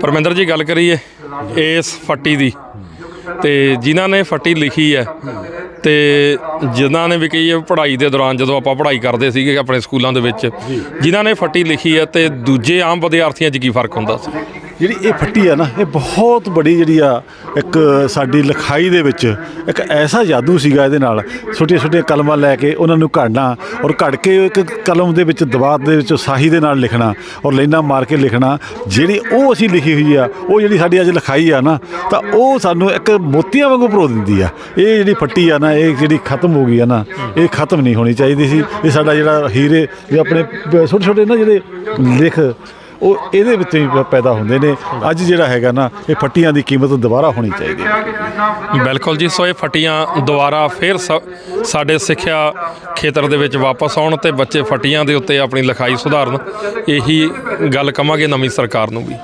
ਪਰਮਿੰਦਰ ਜੀ ਗੱਲ ਕਰੀਏ ਇਸ ਫੱਟੀ ਦੀ। ਤੇ ਜਿਨ੍ਹਾਂ ਨੇ ਫੱਟੀ ਲਿਖੀ ਹੈ ਤੇ ਜਿਨ੍ਹਾਂ ਨੇ ਵੀ ਕਹੀ ਪੜ੍ਹਾਈ ਦੇ ਦੌਰਾਨ ਜਦੋਂ ਆਪਾਂ ਪੜ੍ਹਾਈ ਕਰਦੇ ਸੀਗੇ ਆਪਣੇ ਸਕੂਲਾਂ ਦੇ ਵਿੱਚ, ਜਿਨ੍ਹਾਂ ਨੇ ਫੱਟੀ ਲਿਖੀ ਹੈ ਤੇ ਦੂਜੇ ਆਮ ਵਿਦਿਆਰਥੀਆਂ 'ਚ ਕੀ ਫ਼ਰਕ ਹੁੰਦਾ ਸੀ? ਜਿਹੜੀ ਇਹ ਫੱਟੀ ਆ ਨਾ, ਇਹ ਬਹੁਤ ਬੜੀ ਜਿਹੜੀ ਆ ਇੱਕ ਸਾਡੀ ਲਿਖਾਈ ਦੇ ਵਿੱਚ ਇੱਕ ਐਸਾ ਜਾਦੂ ਸੀਗਾ ਇਹਦੇ ਨਾਲ। ਛੋਟੀਆਂ ਛੋਟੀਆਂ ਕਲਮਾਂ ਲੈ ਕੇ ਉਹਨਾਂ ਨੂੰ ਘੜਨਾ ਔਰ ਘੜ ਕੇ ਇੱਕ ਕਲਮ ਦੇ ਵਿੱਚ, ਦਬਾਅ ਦੇ ਵਿੱਚ ਸਾਹੀ ਦੇ ਨਾਲ ਲਿਖਣਾ ਔਰ ਲਾਈਨਾਂ ਮਾਰ ਕੇ ਲਿਖਣਾ, ਜਿਹੜੀ ਉਹ ਅਸੀਂ ਲਿਖੀ ਹੋਈ ਆ, ਉਹ ਜਿਹੜੀ ਸਾਡੀ ਅੱਜ ਲਿਖਾਈ ਆ ਨਾ, ਤਾਂ ਉਹ ਸਾਨੂੰ ਇੱਕ ਮੋਤੀਆਂ ਵਾਂਗੂ ਪਰੋ ਦਿੰਦੀ ਆ। ਇਹ ਜਿਹੜੀ ਫੱਟੀ ਆ ਨਾ, ਇਹ ਜਿਹੜੀ ਖਤਮ ਹੋ ਗਈ ਆ ਨਾ, ਇਹ ਖਤਮ ਨਹੀਂ ਹੋਣੀ ਚਾਹੀਦੀ ਸੀ। ਇਹ ਸਾਡਾ ਜਿਹੜਾ ਹੀਰੇ ਇਹ ਆਪਣੇ ਛੋਟੇ ਛੋਟੇ ਨਾ ਜਿਹੜੇ ਲਿਖ ਉਹ ਇਹਦੇ ਵਿੱਚ ਹੀ ਪੈਦਾ ਹੁੰਦੇ ਨੇ। ਅੱਜ ਜਿਹੜਾ ਹੈਗਾ ਨਾ ਇਹ ਫੱਟੀਆਂ ਦੀ ਕੀਮਤ ਦੁਬਾਰਾ ਹੋਣੀ ਚਾਹੀਦੀ ਹੈ। ਬਿਲਕੁਲ ਜੀ ਸੋ ਇਹ ਫੱਟੀਆਂ ਦੁਬਾਰਾ ਫਿਰ ਸਾਡੇ ਸਿੱਖਿਆ ਖੇਤਰ ਦੇ ਵਿੱਚ ਵਾਪਸ ਆਉਣ ਤੇ ਬੱਚੇ ਫੱਟੀਆਂ ਦੇ ਉੱਤੇ ਆਪਣੀ ਲਿਖਾਈ ਸੁਧਾਰਨ ਇਹੀ ਗੱਲ ਕਵਾਂਗੇ ਨਵੀਂ ਸਰਕਾਰ ਨੂੰ ਵੀ।